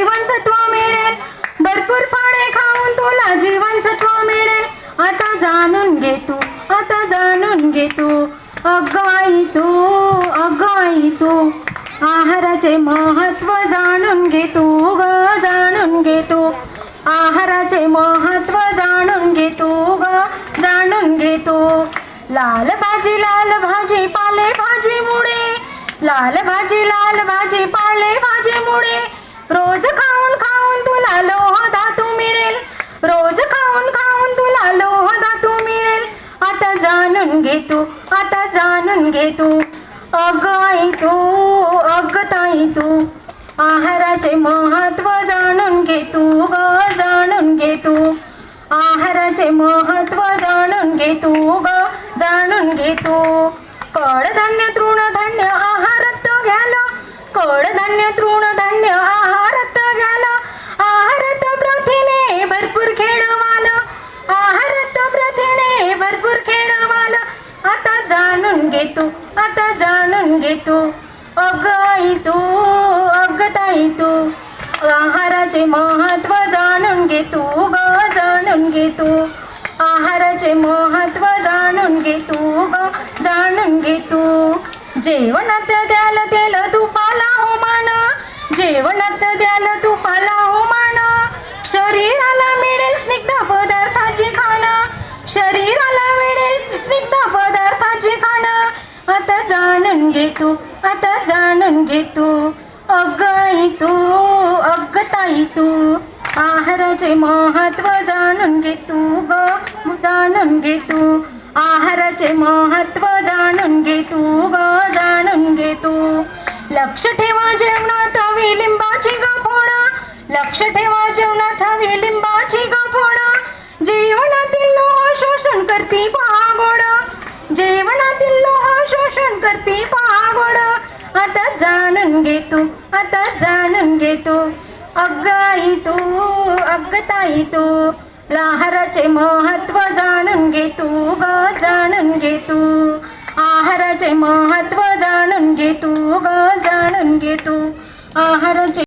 जीवनसत्व मिळेल. भरपूर फळे खाऊन तुला जीवनसत्व मिळेल. आता जाणून घे तू आता जाणून घे तू. अगाई तू अगाई तू. आहाराचे महत्त्व जाणून घे तू ग जाणून घे तू. आहाराचे महत्त्व जाणून घे तू ग जाणून घे तू. लाल भाजी लाल भाजी पाले भाजी मुळे. लाल भाजी लाल भाजी पाले भाजी मुळे. रोज खाऊन खाऊन तुला लोह धातू मिळेल. रोज खाऊन खाऊन तुला लोह धातू मिळेल. आता जाणून घे तू आता जाणून घे तू. अग आई तू अग ताई तू. आहाराचे महत्त्व जाणून घे तू ग जाणून घे तू. आहाराचे महत्त्व जाणून घे तू ग जाणून घे तू. कडधान्य जाणून घे अग आई तू अग ताई तू. आहाराचे महत्त्व जाणून घे तू ग जाणून घे तू. आहाराचे महत्त्व जाणून घे तू ग जाणून घे तू. जेवणात द्याल तेल तुपाला हो माना. जेवणात द्याल तुपाला जाणून घे तू आता जाणून घे तू. अग आई तू अग ताई तू. आहाराचे महत्त्व जाणून घे तू ग जाणून घे तू. आहाराचे महत्त्व जाणून घे तू ग जाणून घे तू. लक्ष ठेवा जेवणात हवी लिंबाची ग फोडा. लक्ष ठेवा जेवणात हवी लिंबाची ग फोडा. जेवणातील लोह शोषण करती पहा गोडा जेवणातील लोह करते करती आता जाणून घे तू आता जाणून घे तू. अग आई तू अग ताई तू. आहाराचे महत्त्व जाणून घे तू ग जाणून घे तू. आहाराचे महत्त्व जाणून घे तू ग जाणून घे तू. आहाराचे